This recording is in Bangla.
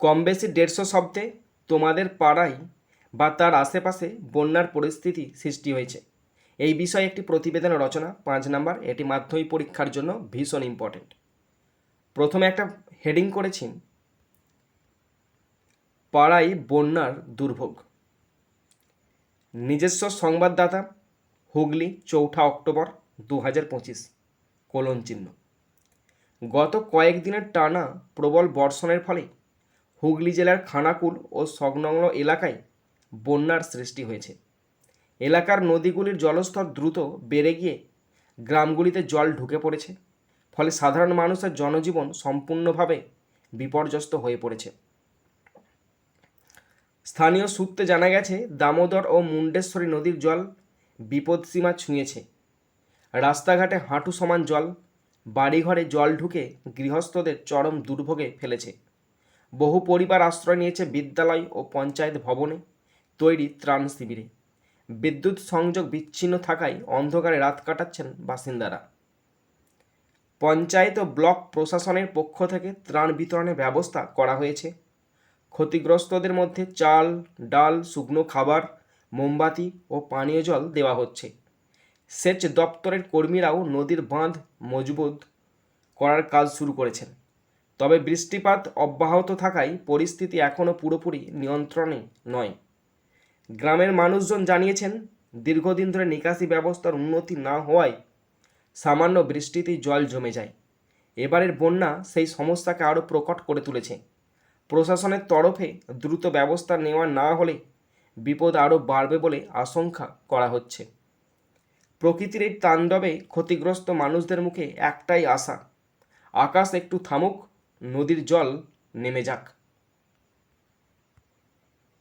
কম বেশি দেড়শো শব্দে তোমাদের পাড়ায় বা তার আশেপাশে বন্যার পরিস্থিতি সৃষ্টি হয়েছে। এই বিষয়ে একটি প্রতিবেদন রচনা, পাঁচ নাম্বার, এটি মাধ্যমিক পরীক্ষার জন্য ভীষণ ইম্পর্টেন্ট প্রথমে একটা হেডিং করেছি, পাড়ায় বন্যার দুর্ভোগ। নিজস্ব সংবাদদাতা, হুগলি, চৌঠা অক্টোবর দু হাজার পঁচিশ, কোলন চিহ্ন। গত কয়েকদিনের টানা প্রবল বর্ষণের ফলে হুগলি জেলার খানাকুল ও সংলগ্ন এলাকায় বন্যার সৃষ্টি হয়েছে। এলাকার নদীগুলির জলস্তর দ্রুত বেড়ে গিয়ে গ্রামগুলিতে জল ঢুকে পড়েছে, ফলে সাধারণ মানুষের জনজীবন সম্পূর্ণভাবে বিপর্যস্ত হয়ে পড়েছে। স্থানীয় সূত্রে জানা গেছে, দামোদর ও মুন্ডেশ্বরী নদীর জল বিপদসীমা ছুঁয়েছে। রাস্তাঘাটে হাঁটু সমান জল, বাড়িঘরে জল ঢুকে গৃহস্থদের চরম দুর্ভোগে ফেলেছে। বহু পরিবার আশ্রয় নিয়েছে বিদ্যালয় ও পঞ্চায়েত ভবনে তৈরি ত্রাণ শিবিরে। বিদ্যুৎ সংযোগ বিচ্ছিন্ন থাকায় অন্ধকারে রাত কাটাচ্ছেন বাসিন্দারা। পঞ্চায়েত ও ব্লক প্রশাসনের পক্ষ থেকে ত্রাণ বিতরণের ব্যবস্থা করা হয়েছে। ক্ষতিগ্রস্তদের মধ্যে চাল, ডাল, শুকনো খাবার, মোমবাতি ও পানীয় জল দেওয়া হচ্ছে। সেচ দপ্তরের কর্মীরাও নদীর বাঁধ মজবুত করার কাজ শুরু করেছেন। তবে বৃষ্টিপাত অব্যাহত থাকায় পরিস্থিতি এখনও পুরোপুরি নিয়ন্ত্রণে নয়। গ্রামের মানুষজন জানিয়েছেন, দীর্ঘদিন ধরে নিকাশি ব্যবস্থার উন্নতি না হওয়ায় সামান্য বৃষ্টিতেই জল জমে যায়। এবারের বন্যা সেই সমস্যাকে আরও প্রকট করে তুলেছে। প্রশাসনের তরফে দ্রুত ব্যবস্থা নেওয়া না হলে বিপদ আরও বাড়বে বলে আশঙ্কা করা হচ্ছে। প্রকৃতির এই তাণ্ডবে ক্ষতিগ্রস্ত মানুষদের মুখে একটাই আশা, আকাশ একটু থামুক নদীর জল নেমে যাক।